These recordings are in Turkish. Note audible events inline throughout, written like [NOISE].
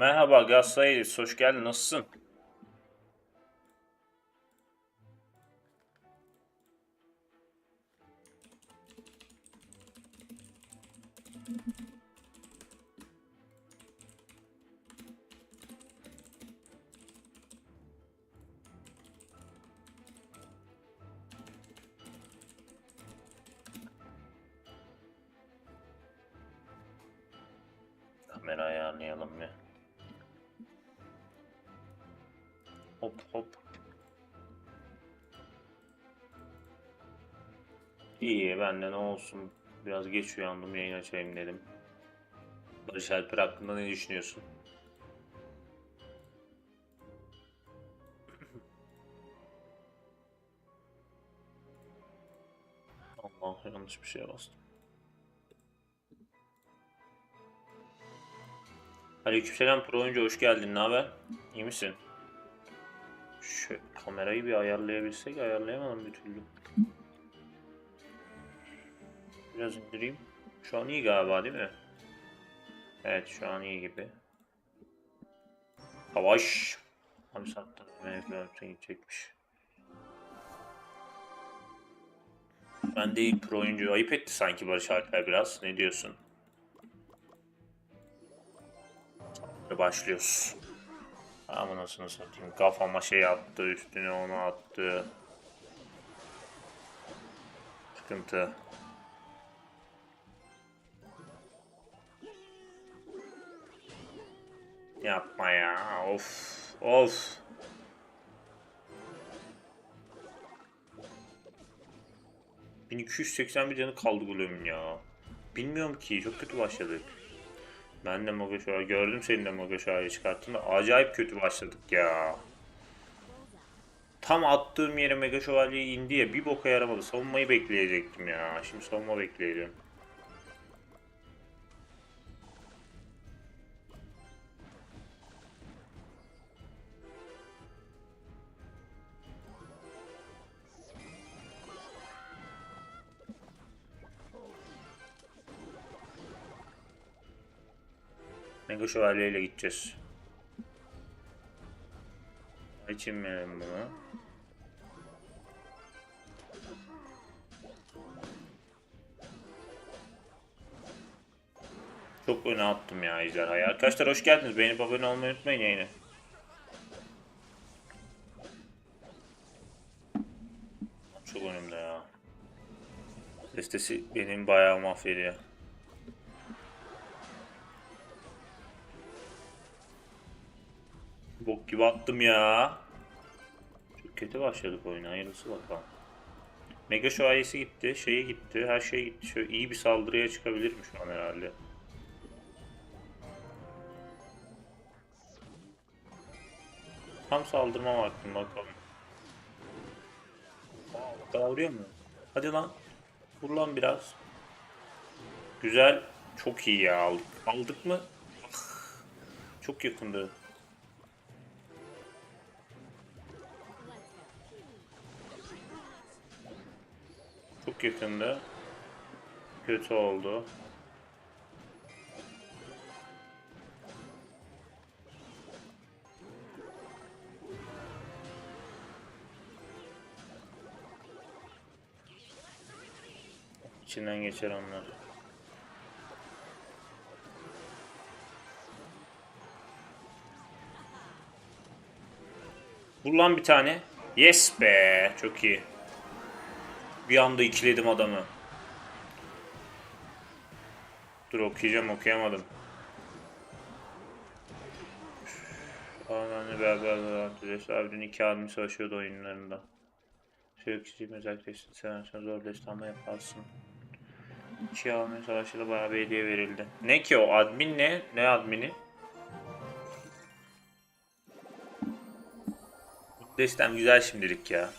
Merhaba Galatasaray, hoş geldin. Nasılsın? Kamera ayarlayalım bir. Hop hop. İyi ben de ne olsun. Biraz geç uyandım yayın açayım dedim. Barış Alper hakkında ne düşünüyorsun? [CLEARS THROAT] Allah yanlış bir şeye bastım. Aleykümselam Pro oyuncu hoş geldin. Ne haber? İyi misin? Şu kamerayı bir ayarlayabilsek ayarlayamadım bir türlü. Biraz indireyim. Şu an iyi galiba değil mi? Evet şu an iyi gibi. Savaş. Abi sattım. Mevlüt'e gidecekmiş. Ben de iyi pro oyuncu. Ayıp etti sanki Barış Alper biraz. Ne diyorsun? Ve başlıyoruz. Ama nasıl satayım. Kafama şey attı, üstüne onu attı. Sıkıntı. Yapma ya. Of. Of. ...1281 canı kaldı golümün ya. Bilmiyorum ki. Çok kötü başladık. Ben de Mogoşo'yu gördüm senin de Mogoşo'yu çıkarttığında acayip kötü başladık ya. Tam attığım yere Mega Şövalye indi ya bir boka yaramadı. Savunmayı bekleyecektim ya. Şimdi savunma bekleyeceğim. Mega Şövalye ile gideceğiz. Açayım bunu. Çok öne attım ya ejderhayı. Arkadaşlar hoş geldiniz. Beğenip abone olmayı unutmayın yayını. Çok önümde ya. Destesi benim bayağı mahvediyor. Bok gibi attım ya. Çok kötü başladık oyuna. Hayırlısı bakalım. Mega şövalyesi gitti. Şeyi gitti. Her şey gitti. Şöyle iyi bir saldırıya çıkabilir mi şu an herhalde? Tam saldırma vaktim bakalım. Vuruyor mu? Hadi lan. Vur lan biraz. Güzel. Çok iyi ya aldık. Aldık mı? [LAUGHS] Çok yakındı. Çok. Kötü oldu. İçinden geçer onlar. Vur lan bir tane. Yes be. Çok iyi. Bir anda ikiledim adamı. Dur okuyacağım okuyamadım. Ananı beraber beraber abi dün iki abim savaşıyordu oyunlarında. Özellikle işte seversen zor ama yaparsın. İki abim savaşıyla bayağı bir hediye verildi. Ne ki o admin ne? Ne admini? Destem güzel şimdilik ya.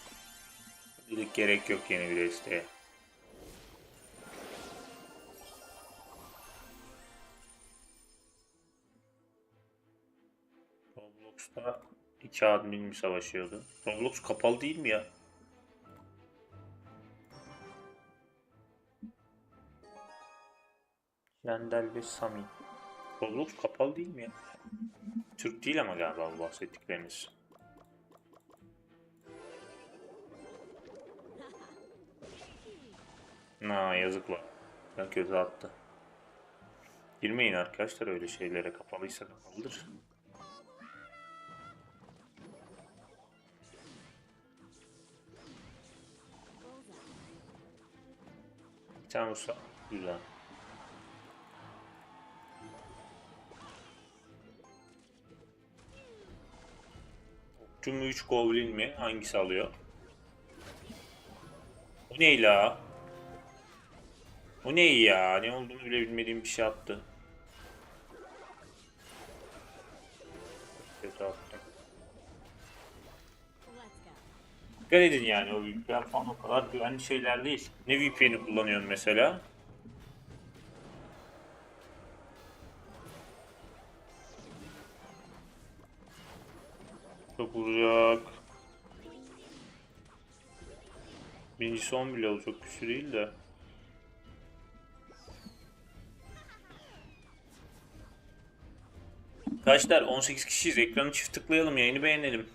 Şimdilik gerek yok yeni bir desteğe. Roblox'ta iki admin mi savaşıyordu? Roblox kapalı değil mi ya? Yandel ve Sami. Roblox kapalı değil mi ya? Türk değil ama galiba bu bahsettikleriniz. Na yazıklar. Ben kötü attı. Girmeyin arkadaşlar öyle şeylere kapalıysa kapalıdır. Bir tane olsa güzel. Okçu mu 3 goblin mi? Hangisi alıyor? Bu ne la? Bu ne ya? Ne olduğunu bile bilmediğim bir şey attı. Dikkat edin yani o VPN falan o kadar güvenli şeyler değil. Ne VPN'i kullanıyorsun mesela? Çok vuracak. Birincisi 10 bile oldu çok güçlü değil de. Arkadaşlar 18 kişiyiz. Ekranı çift tıklayalım. Yayını beğenelim.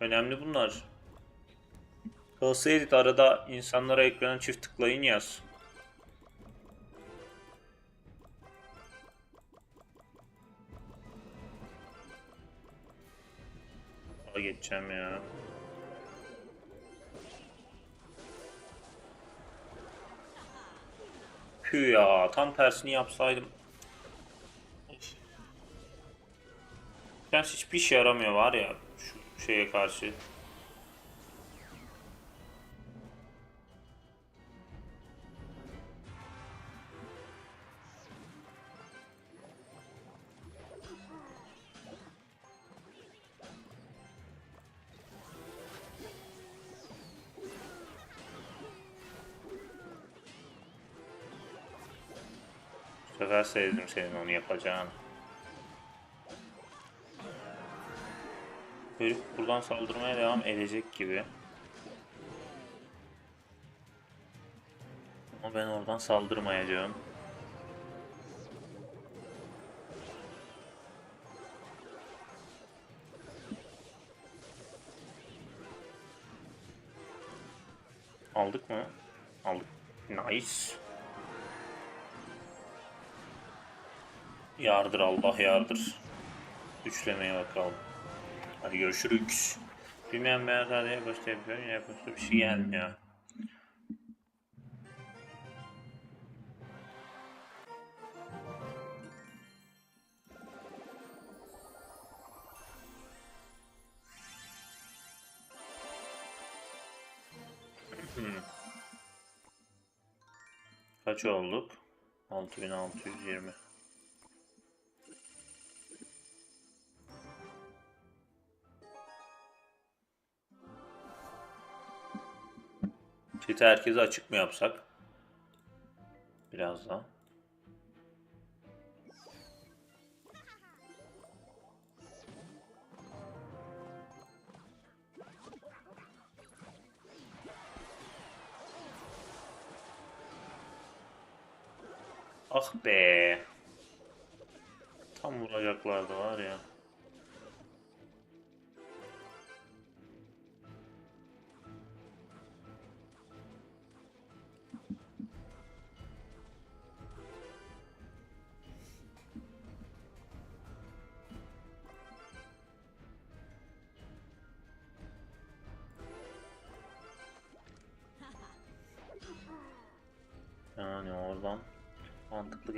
Önemli bunlar. Kalsa edit arada insanlara ekranı çift tıklayın yaz. Daha geçeceğim ya. Pü tam tersini yapsaydım. Gerçi hiçbir işe yaramıyor var ya şu şeye karşı. Sefer sezdim senin onu yapacağını. Herif buradan saldırmaya devam edecek gibi. Ama ben oradan saldırmayacağım. Aldık mı? Aldık. Nice. Yardır Allah yardır. Üçlemeye bakalım. Hadi görüşürüz. Bilmeyen ben sadece başta yapıyorum. Yapıyorsa bir şey gelmiyor. Kaç olduk? 6620. Chat'i herkese açık mı yapsak? Biraz daha. Ah be. Tam vuracaklardı var ya.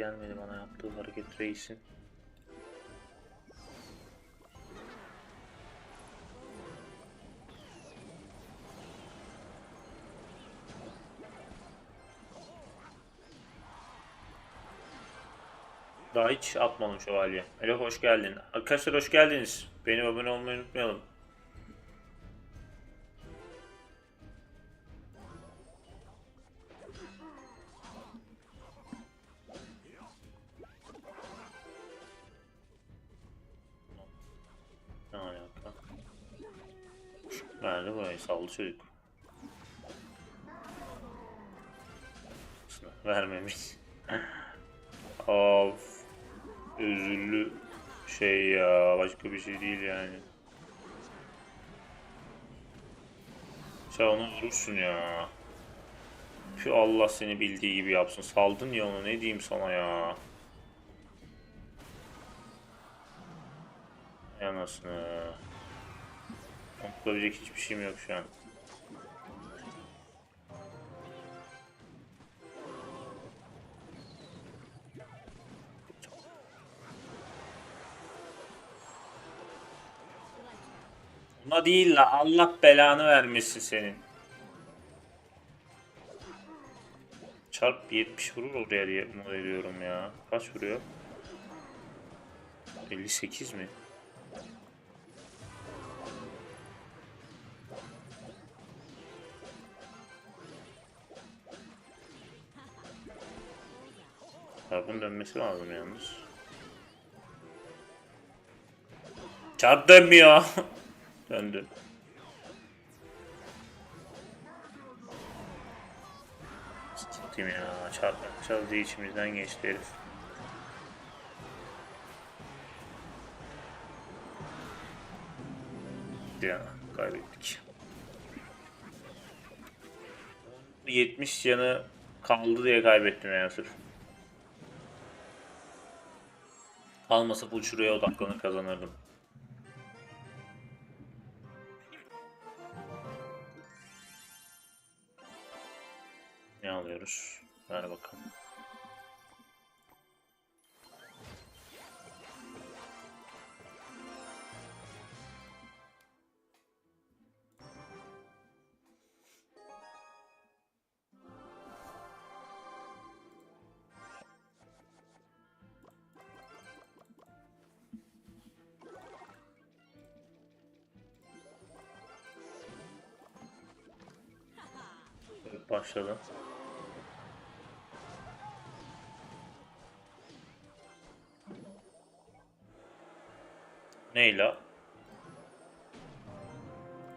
Gelmedi bana yaptığı hareket reisin. Daha hiç atmadım şövalye. Alo hoş geldin. Arkadaşlar hoş geldiniz. Benim abone olmayı unutmayalım. Verdi burayı saldı çocuk. Vermemiş. of. Özürlü şey ya. Başka bir şey değil yani. Sen onu vurursun ya. Şu Allah seni bildiği gibi yapsın. Saldın ya onu ne diyeyim sana ya. Ay Konuşabilecek hiçbir şeyim yok şu an. Buna değil la Allah belanı vermesin senin. Çarp 70 vurur oraya diye umut ediyorum ya. Kaç vuruyor? 58 mi? Çarpın dönmesi lazım yalnız. Çarp dönmüyor. [LAUGHS] Döndü. Satayım ya. Çarp çaldığı içimizden geçti herif. Ya kaybettik. 70 canı kaldı diye kaybettim yani sırf. Kalmasa bu şuraya odaklanır kazanırdım. Ne alıyoruz? Ver bakalım. Başladı. Neyle?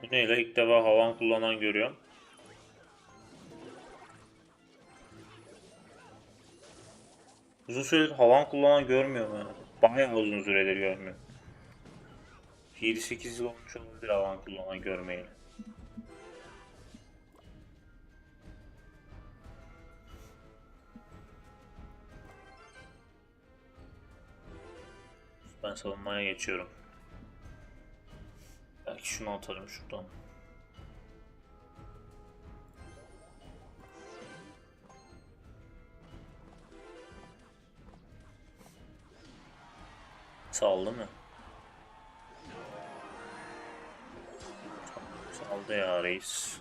Bu neyle? İlk defa havan kullanan görüyorum. Uzun süredir havan kullanan görmüyorum yani. Bayağı uzun süredir görmüyorum. 7-8 yıl olmuş olabilir havan kullanan görmeyeli. Ben savunmaya geçiyorum. Belki şunu atarım şuradan. Saldı mı? Saldı ya reis.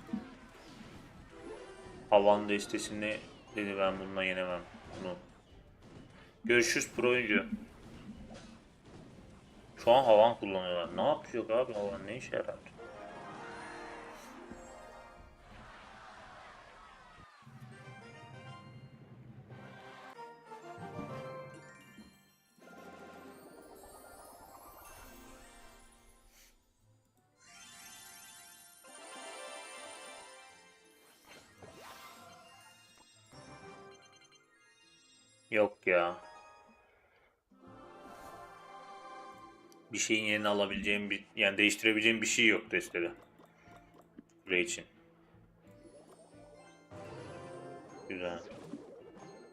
Havan destesini dedi ben bununla yenemem. Bunu. Görüşürüz pro oyuncu. Şu an havan kullanıyorlar. Ne yapıyor abi havan ne işe yarar? Yok ya. Bir şeyin yerini alabileceğim bir yani değiştirebileceğim bir şey yok destede. Buraya için. Güzel.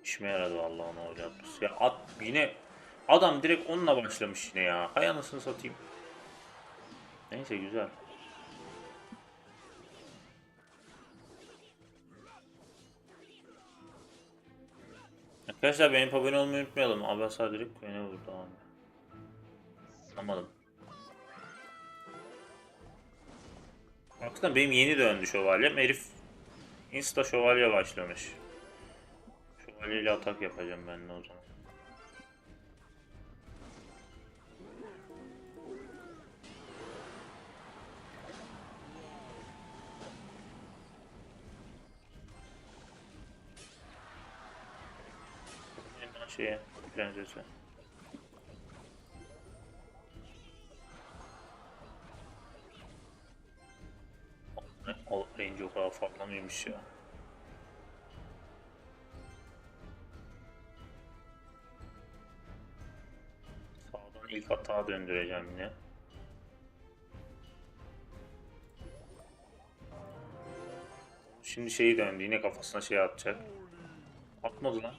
İşime yaradı vallahi ne olacak. Ya at yine adam direkt onunla başlamış yine ya. Hay anasını satayım. Neyse güzel. Arkadaşlar benim abone olmayı unutmayalım. Abasa direkt beni vurdu abi. Anlamadım. Hakikaten benim yeni döndü şövalyem. Herif insta şövalye başlamış. Şövalyeyle atak yapacağım ben de o zaman. Şeye, prensese. Ay o kadar fazla mıymış ya? Sağdan ilk hata döndüreceğim yine. Şimdi şeyi döndü yine kafasına şey atacak. Atmadı lan.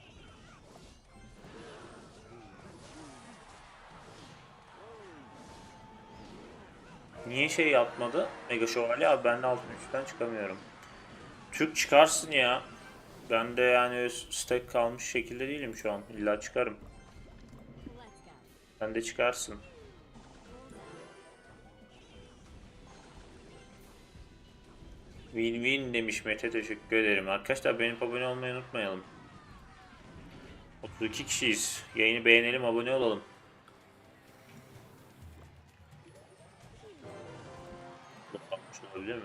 Niye şey yapmadı? Mega Şövalye abi ben de altın üçten çıkamıyorum. Türk çıkarsın ya. Ben de yani stack kalmış şekilde değilim şu an. İlla çıkarım. Sen de çıkarsın. Win win demiş Mete teşekkür ederim. Arkadaşlar benim abone olmayı unutmayalım. 32 kişiyiz. Yayını beğenelim abone olalım. Olabilir mi?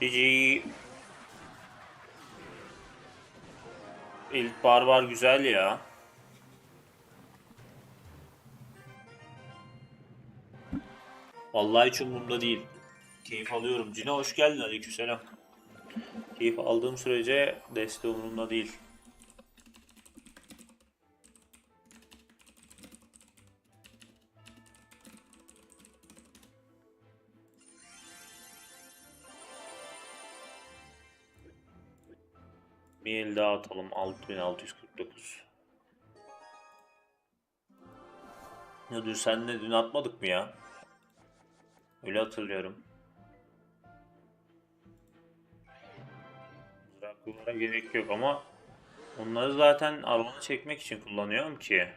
GG. İlk barbar güzel ya. Vallahi hiç umurumda değil. Keyif alıyorum. Cine hoş geldin. Aleykümselam. Keyif aldığım sürece deste umurumda değil. Bir el daha atalım. 6649. Ya dün senle dün atmadık mı ya? Öyle hatırlıyorum. Mızraklılara gerek yok ama onları zaten arabana çekmek için kullanıyorum ki.